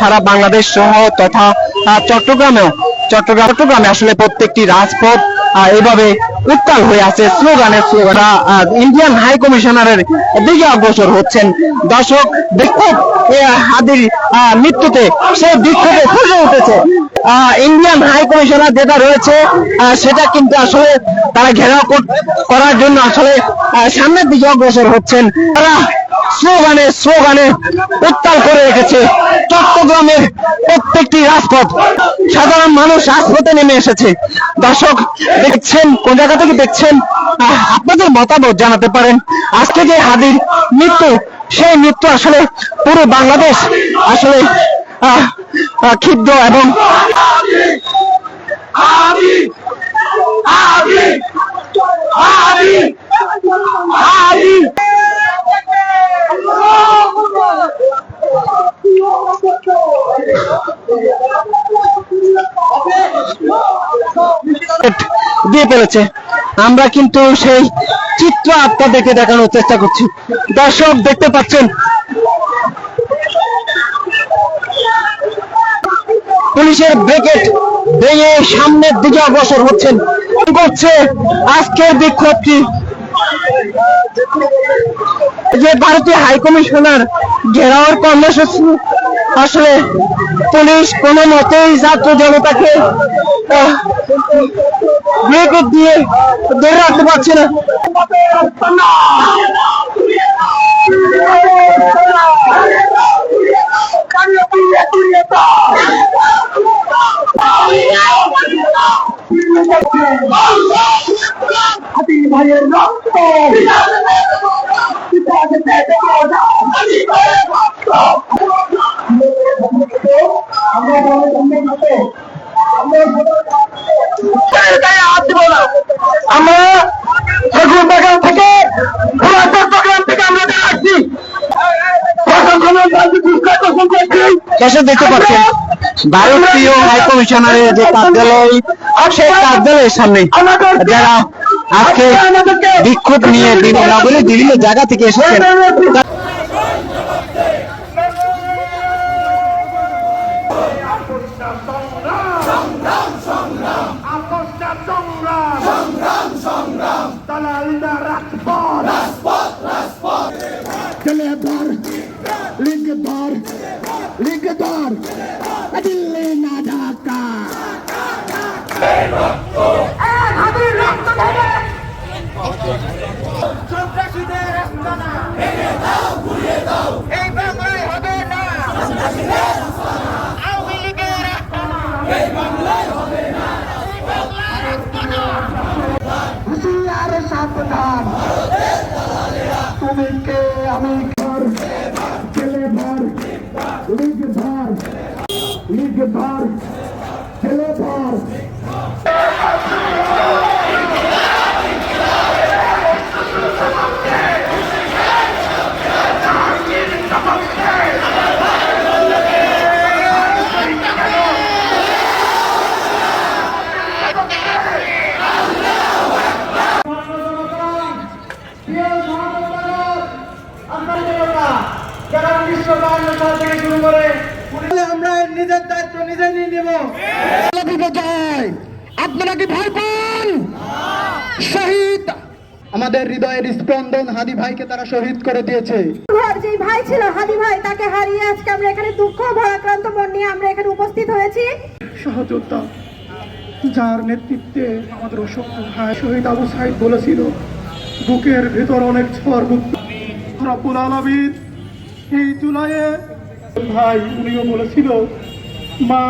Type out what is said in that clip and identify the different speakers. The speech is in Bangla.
Speaker 1: সারা বাংলাদেশ সহ তথা চট্টগ্রামেও, চট্টগ্রাম, চট্টগ্রামে আসলে প্রত্যেকটি রাজপথ এভাবে উত্তাল হয়ে আছে। স্লোগানের স্লোগান ইন্ডিয়ান হাই কমিশনারের দিকে অগ্রসর হচ্ছেন। দর্শক, বিক্ষোভ হাদির মৃত্যুতে সে বিক্ষোভে ফুসে উঠেছে। ইন্ডিয়ান হাই কমিশনার যেটা রয়েছে সেটা কিন্তু আসলে তারা ঘেরাও করার জন্য আসলে সামনের দিকে অগ্রসর হচ্ছেন। তারা স্লোগানে স্লোগানে উত্তাল করে রেখেছে চট্টগ্রামের প্রত্যেকটি রাজপথ। সাধারণ মানুষ রাজপথে নেমে এসেছে। দর্শক, দেখছেন, কোন জায়গা থেকে দেখছেন? আপনাদের মতামত জানাতে পারেন। আজকে যে হাদির মৃত্যু, সেই মৃত্যু আসলে পুরো বাংলাদেশ আসলে ক্ষিপ্ত এবং দিয়ে ফেলেছে। আমরা কিন্তু সেই চিত্র আপনাদেরকে দেখানোর চেষ্টা করছি। দর্শক, দেখতে পাচ্ছেন? পুলিশের ব্রেকেট ভেঙে সামনের দিকে অগ্রসর হচ্ছেন। করছে? আজকের বিক্ষোভটি। যে ভারতীয় হাইকমিশনার ঘেরাওয়ার কর্মসূচি আসলে পুলিশ কোনো মতেই ছাত্র জনতাকে আহ, দিয়ে ধরে রাখতে পারছে না। ভাইয়ের রক্ত পুরো চট্টগ্রাম থেকে আমরা আসছি দেশে দেখতে পাচ্ছেন ভারতীয় হাই কমিশনারের যে কার্যালয় সেই কার্যালয়ের সামনে যারা আজকে বিক্ষোভ নিয়ে বিভিন্ন বিভিন্ন জায়গা থেকে এসেছেন।
Speaker 2: চলে ধর লিগ ধর লিগ ধর দিল্লি না ঢাকা সন্ত্রাসীদের আস্তানা এই বাংলায় হবে না আওয়ামী লীগের আস্তানা হুঁশিয়ার সাবধান তুমি কে আমি ঘর ছেলে ভর লিগ ধর লিগ ধর ছেলে ধর বাহান্ন সাল থেকে শুরু করে আমরা নিজের দায়িত্ব নিজে নিয়ে নেব। আপনারা কি ভয় পান? শহীদ! আমাদের হৃদয়ের স্পন্দন হাদি ভাইকে তারা শহীদ করে দিয়েছে।
Speaker 3: যেই ভাই ছিল হাদি ভাই তাকে হারিয়ে আজকে আমরা এখানে দুঃখ ভারাক্রান্ত মন নিয়ে আমরা এখানে উপস্থিত হয়েছি।
Speaker 2: সহযোদ্ধা যার নেতৃত্বে আমাদের অসংখ্য ভাই শহীদ আবু সাইদ বলেছিল বুকের ভেতর অনেক ঝড় রব্বুল আলমিন এই জুলাইয়ে ভাই উনিও বলেছিল মা